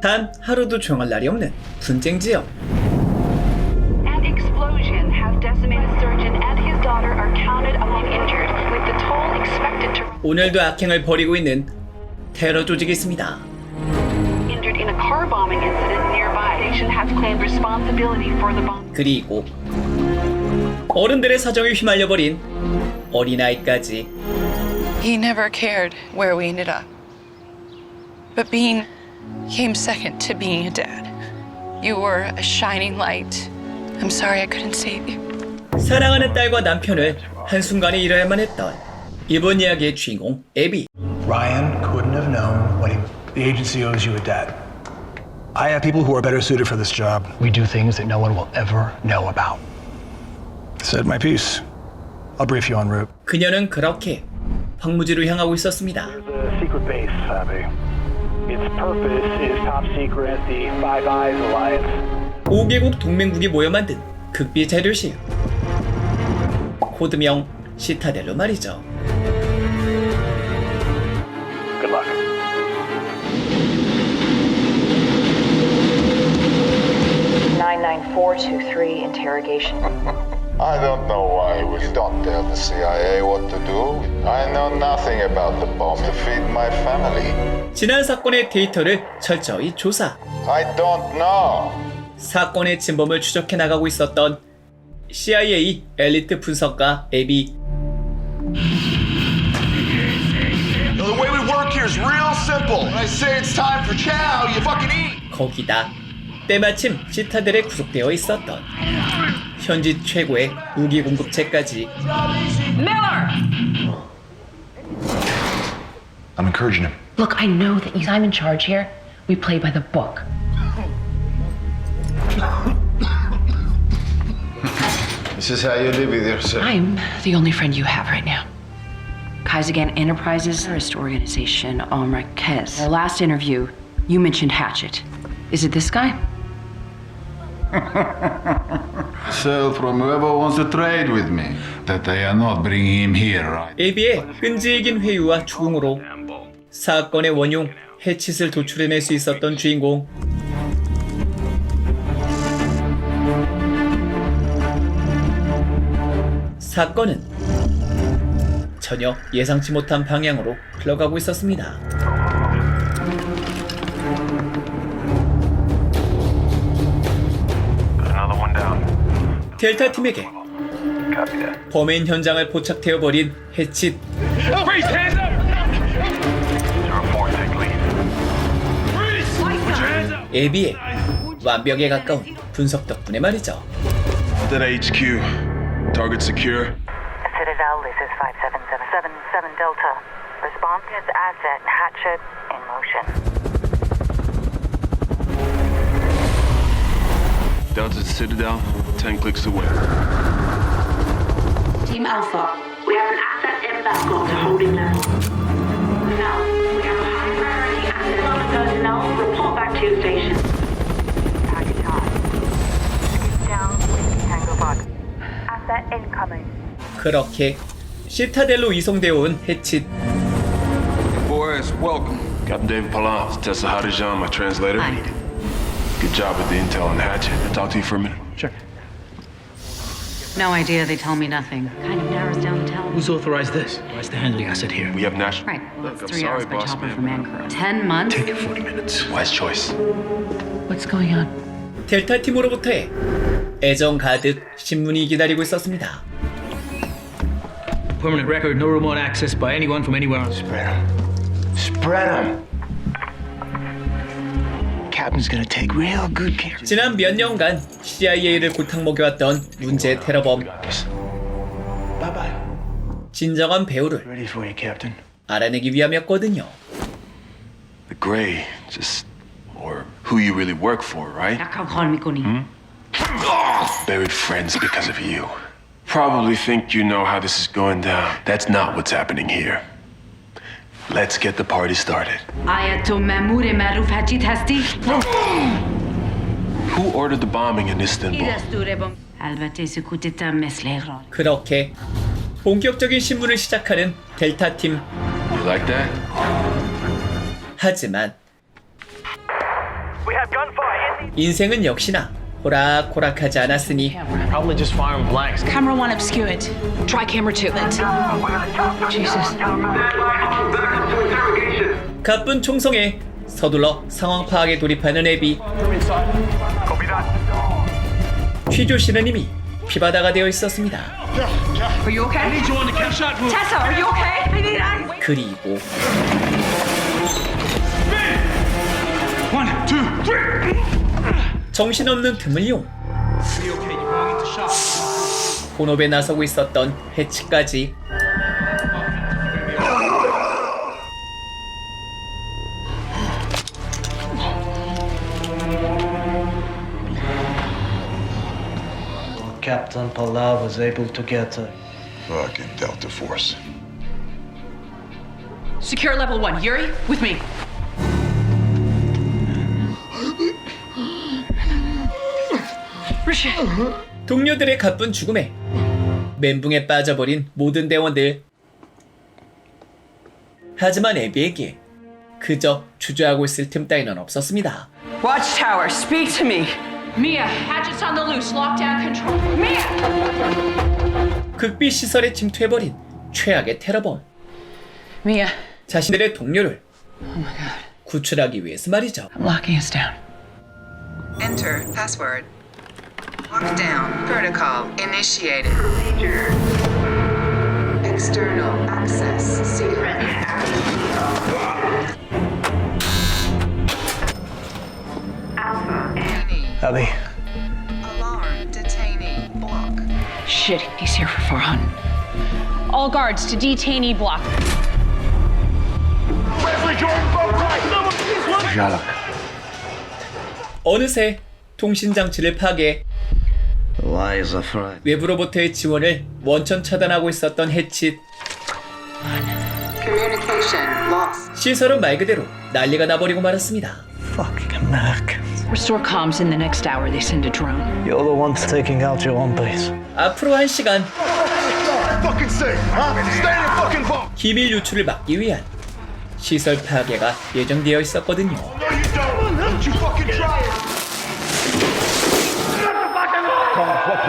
단 하루도 조용할 날이 없는 분쟁 지역. An explosion has decimated surgeon and his daughter are counted among injured, with the toll expected to 오늘도 악행을 벌이고 있는 테러 조직이 있습니다. injured in a car bombing incident nearby. Nation has claimed responsibility for the bomb. 그리고 어른들의 사정에 휘말려 버린 어린아이까지 He never cared where we ended up. But being came second to being a dad. You were a shining light. I'm sorry I couldn't save you. 사랑하는 딸과 남편을 한순간에 잃어야만 했던 이번 이야기의 주인공 에비 Ryan couldn't have known what he, the agency owes you a debt. I have people who are better suited for this job. We do things that no one will ever know about. Said my piece. I'll brief you en route. 그녀는 그렇게 황무지로 향하고 있었습니다. The secret base, Abby. Its purpose is top secret, the Five Eyes Alliance. 5개국 동맹국이 모여 만든 극비 재료실 코드명 시타델로 말이죠. Good luck. Nine nine four two three interrogation. I don't know why we don't tell the CIA what to do. I know nothing about the bomb to feed my family. 지난 사건의 데이터를 철저히 조사, I don't know. 사건의 진범을 추적해 나가고 있었던 CIA 엘리트 분석가 에비 The way we work here is real simple. When I say it's time for chow, you fucking eat. 거기다 때마침 시타델에 구속되어 있었던 현지 최고의 무기 공급체까지 I'm encouraging him. Look, I know that I'm in charge here. We play by the book. This is how you live with yourself. I'm the only friend you have right now. Kaisergan Enterprises, terrorist organization on Marquez. Our last interview, you mentioned Hatchet. Is it this guy? Sell from whoever wants to trade with me. That they are not bringing him here, right? 에비의 끈질긴 회유와 추궁으로 사건의 원흉 해칫을 도출해낼 수 있었던 주인공 사건은 전혀 예상치 못한 방향으로 흘러가고 있었습니다. 델타 팀에게. 범행 현장을 포착되어 버린 해칫. 에비의 완벽에 가까운 분석 덕분에 말이죠. That HQ. Target secure. Citadel, this is 57777 Delta. Response is asset hatchet in motion. Citadel. Ten clicks away. Team Alpha, we have an asset inbound on to holding now. Now, we have a high priority asset on personnel. Report back to your station. Target on. Down with Tango Box. Asset incoming. 그렇게 시타델로 이송되어 온 해칫 Boys, welcome. Captain David Palan, Tessa Hadijan, my translator. Good job with the intel on Hatchet. Can I talk to you for a minute? Sure. No idea. They tell me nothing. Kind of narrows down the tell. Who's authorized this? Why is the handling asset here? We have national. Right. Well, Look, it's I'm three sorry, hours by boss chopper man, from but- Ankara. Ten months. Take 40 minutes. Wise choice. What's going on? 델타 팀으로부터의 애정 가득 신문이 기다리고 있었습니다. Permanent record, no remote access by anyone from anywhere. Spread them. Spread them. Captain's gonna take real good care. 지난 몇 년간 CIA를 골탕 먹여왔던 문제 테러범 Bye bye. 진정한 배우를 Ready for you, Captain. 알아내기 위함이었거든요. The gray, just. Or who you really work for, right? 약간 걸미꼬니. Buried friends because of you. Probably think you know how this is going down. That's not what's happening here. Let's get the party started. Who ordered the bombing in Istanbul? 그렇게 본격적인 신문을 시작하는 델타 팀 You like that? 하지만 인생은 역시나 호락호락하지 않았으니 Probably just firing blanks. Camera one obscured. Try camera two. Jesus. 가쁜 총성에 서둘러 상황 파악에 돌입하는 애비 취조 씨는 이미 피바다가 되어 있었습니다. Are you okay? Need you on the kill shot room. Tessa, are you okay? I need ice. 그리고 One, two, three. 정신없는 틈을 이용. 본업에 나서고 있었던 해치까지 Captain Palau was able to get a Fucking Delta Force. Secure level one. Yuri, with me. 동료들의 가쁜 죽음에 멘붕에 빠져버린 모든 대원들 하지만 에비에게 그저 주저하고 있을 틈 따위는 없었습니다. Watchtower, speak to me. Mia, hatchets on the loose. Lockdown control. Mia. 극비 시설에 침투해버린 최악의 테러범 Mia, 자신들의 동료를 구출하기 위해서 말이죠. I'm locking us down. Enter password. Lockdown protocol initiated. External access secret. Abby, Alarm detainee block. Shit, he's here for Farhan. All guards to detainee block. 어느새 통신 장치를 파괴 Why is afraid? 외부로부터의 지원을 원천 차단하고 있었던 해칫 Communication lost. 시설은 말 그대로 난리가 나버리고 말았습니다. Fucking Mac. Restore comms in the next hour. They send a drone. You're the ones taking out your own base. 앞으로 한 시간 Fucking fucking. 기밀 유출을 막기 위한 시설 파괴가 예정되어 있었거든요.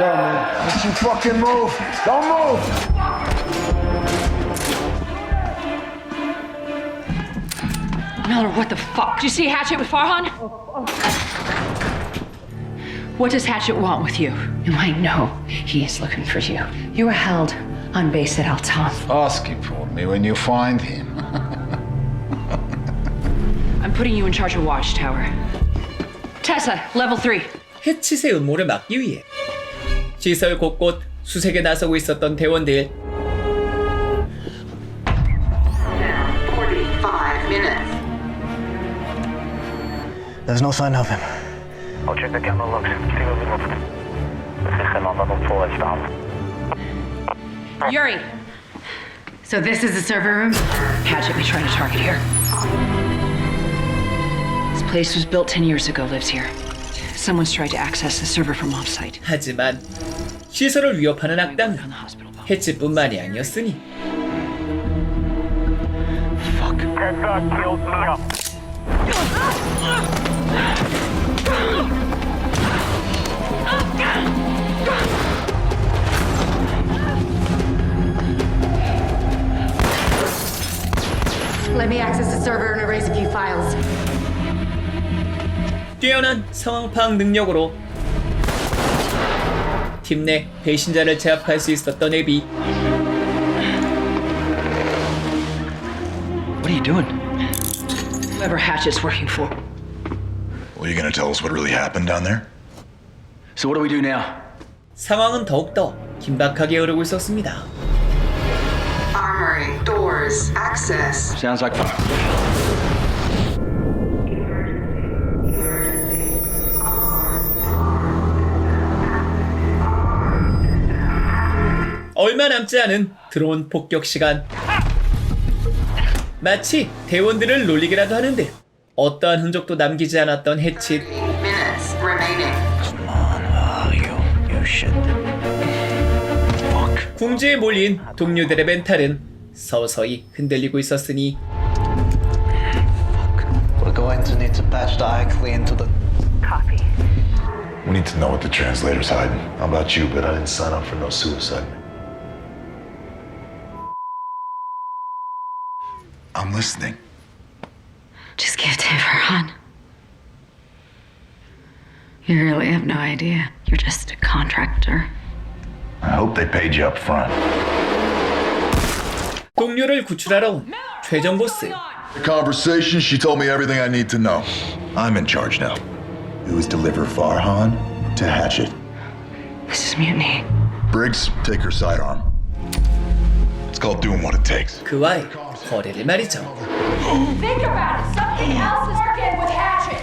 down, man. Don't you fucking move. Don't move. Miller, what the fuck? Did you see Hatchet with Farhan? What does Hatchet want with you? No, I know he is looking for you. You were held on base at Altan. Ask him for me when you find him. I'm putting you in charge of Watchtower. Tessa, level three. 해칫의 음모를 막기 위해 시설 곳곳 수색에 나서고 있었던 대원들 45 minutes. There's no sign of him. I'll check the camera logs. See what we look. System on level 4 is down. Yuri, So this is the server room? Hatchet may try to target here. This place was built 10 years ago, lives here. Someone's tried to access the server from offsite. 하지만 시설을 위협하는 vault. 해칫뿐만이 아니었으니 Let me access the server and erase a few files. 뛰어난 상황 파악 능력으로 팀 내 배신자를 제압할 수 있었던 에비 What are you doing? Whoever Hatchet's working for. Well, you gonna tell us what really happened down there? So what do we do now? 상황은 더욱더 긴박하게 흐르고 있었습니다. Armory doors access. Sounds like fire. 얼마 남지 않은 드론 폭격 시간. 마치 대원들을 놀리기라도 하는데 어떠한 흔적도 남기지 않았던 해칫. Minutes remaining. Come on, oh, you, you shit. Fuck. 궁지에 몰린 동료들의 멘탈은 서서히 흔들리고 있었으니 We're going to need to patch directly into the copy. We need to know what the translator's hiding. How about you, but I didn't sign up for no suicide. I'm listening. Just give Dave her on. You really have no idea. You're just a contractor. I hope they paid you up front. 동료를 구출하러 온 최종 보스. The conversation, she told me everything I need to know. I'm in charge now. It was deliver Farhan to Hatchet. This is mutiny. Briggs, take her sidearm. It's called doing what it takes. 그와의 거래를 말이죠. Think about it. Something else is working with Hatchet.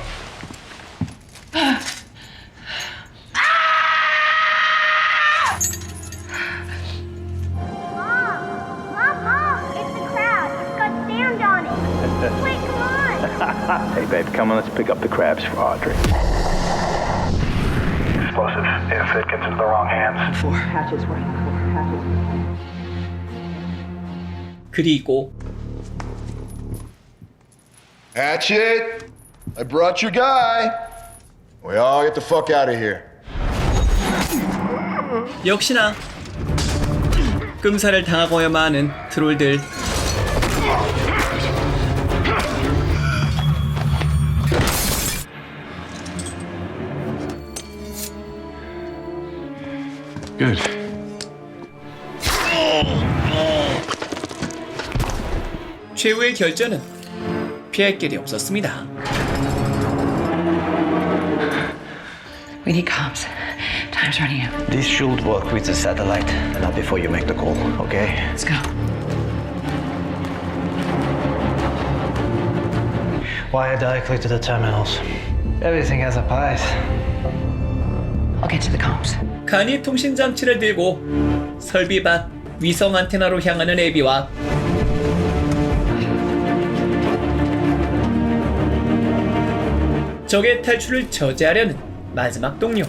Hey, babe, come on, let's pick up the crabs for Audrey. Explosive. If it gets into the wrong hands. Four. Hatches working for hatches. 그리고 Hatchet! I brought your guy! We all get the fuck out of here. 역시나 끔살을 당하고야만 하는 트롤들. Good. 최후의 결전은 피할 길이 없었습니다. We need comms. Time's running out. This should work with the satellite. Not before you make the call, okay? Let's go. Wire directly to the terminals. Everything has a price. I'll get to the comms. 간이 통신 장치를 들고 설비 밖 위성 안테나로 향하는 에비와 적의 탈출을 저지하려는 마지막 동료.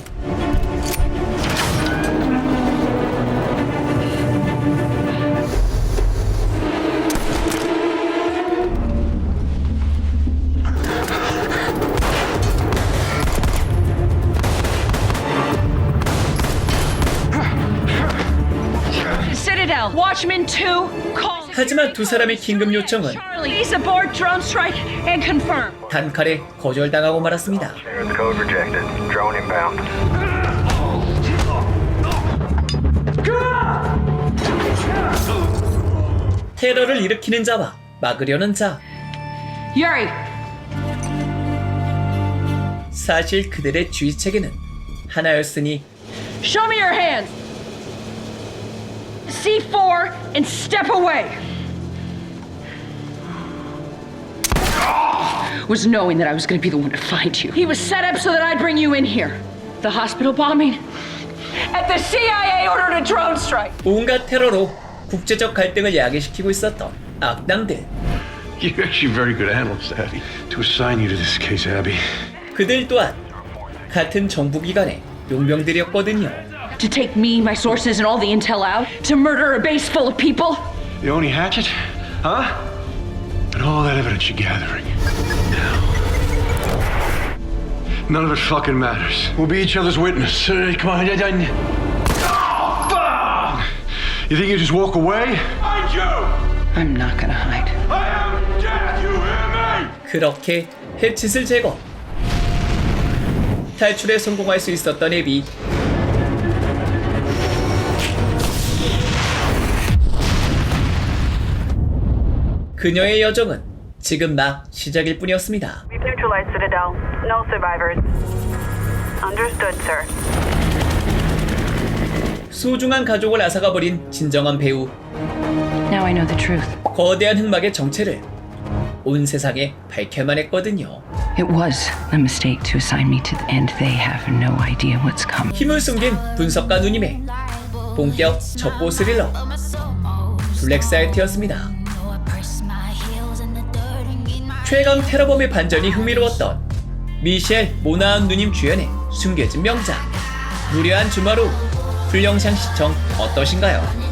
하지만 두 사람의 긴급 요청은 Please abort drone strike and confirm. 단칼에 거절당하고 말았습니다. Code rejected. Drone inbound. 테러를 일으키는 자와 막으려는 자. Yuri, 사실 그들의 주의체계는 하나였으니 show me your hands. C4 and step away. Was knowing that I was going to be the one to find you. He was set up so that I'd bring you in here. The hospital bombing. At the CIA ordered a drone strike. 온갖 테러로 국제적 갈등을 야기시키고 있었던 악당들. You're actually very good analyst, Abby. To assign you to this case, Abby. 그들 또한 같은 정부기관의 용병들이었거든요. To take me, my sources, and all the intel out? To murder a base full of people? The only hatchet? Huh? And all that evidence you're gathering. None of it fucking matters. We'll be each other's witness. Uh, come on, I, I... Oh, You think you just walk away? Mind you! I'm not gonna hide. I am dead, you hear me? 그렇게 해칫을 제거. 탈출에 성공할 수 있었던 에비. 그녀의 여정은 지금 막 시작일 뿐이었습니다. We've neutralized Citadel. No survivors. Understood, sir. 소중한 가족을 앗아가 버린 진정한 배우. Now I know the truth. 거대한 흑막의 정체를 온 세상에 밝혀만 했거든요. It was a mistake to assign me to the end. They have no idea what's coming. 힘을 숨긴 분석가 누님의 본격 첩보 스릴러 블랙사이트였습니다. 최강 테러범의 반전이 흥미로웠던 미셸 모나한 누님 주연의 숨겨진 명작 무료한 주말 후 불영상 시청 어떠신가요?